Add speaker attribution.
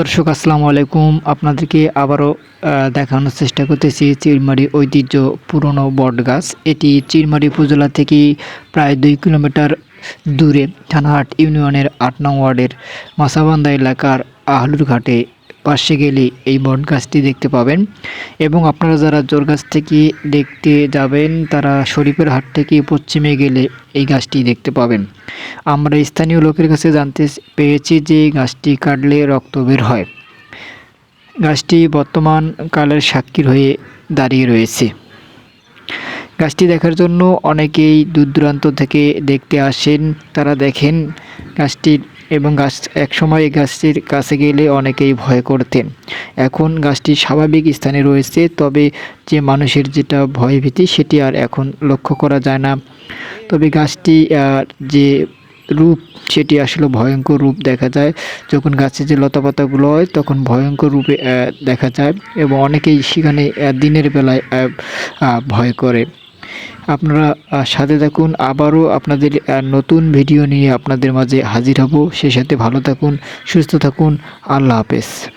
Speaker 1: দর্শক, আসসালামু আলাইকুম। আপনাদেরকে আবারও দেখানোর চেষ্টা করতেছি চিরমারি ঐতিহ্য পুরনো বট গাছ এটি চিরমারি উপজেলা থেকে প্রায় দুই কিলোমিটার দূরে, থানাহাট ইউনিয়নের আট নং ওয়ার্ডের মাসাবান্দা এলাকার আহলুর ঘাটে পাশে গেলে এই বট গাছটি দেখতে পাবেন। এবং আপনারা যারা জোর গাছ থেকে দেখতে যাবেন, তারা শরীফের হাট থেকে পশ্চিমে গেলে এই গাছটি দেখতে পাবেন। আমরা স্থানীয় লোকের কাছে জানতে পেরেছি যে গাছটি কাটলে রক্ত বের হয়। গাছটি বর্তমান কালের সাক্ষীর হয়ে দাঁড়িয়ে রয়েছে। গাছটি দেখার জন্য অনেকেই দূর দূরান্ত থেকে দেখতে আসেন। তারা দেখেন গাছটির এবং গাছ একসময় এই গাছটির কাছে গেলে অনেকেই ভয় করতেন। এখন গাছটি স্বাভাবিক স্থানে রয়েছে, তবে যে মানুষের যেটা ভয়ভীতি সেটি আর এখন লক্ষ্য করা যায় না। তবে গাছটি যে রূপ সেটি আসলে ভয়ঙ্কর রূপ দেখা যায়। যখন গাছে যে লতাপাতাগুলো হয়, তখন ভয়ঙ্কর রূপে দেখা যায় এবং অনেকেই সেখানে দিনের বেলায় ভয় করে। আপনারা সাথে থাকুন। আবারও আপনাদের নতুন ভিডিও নিয়ে আপনাদের মাঝে হাজির হব। সে সাথে ভালো থাকুন, সুস্থ থাকুন। আল্লাহ হাফেজ।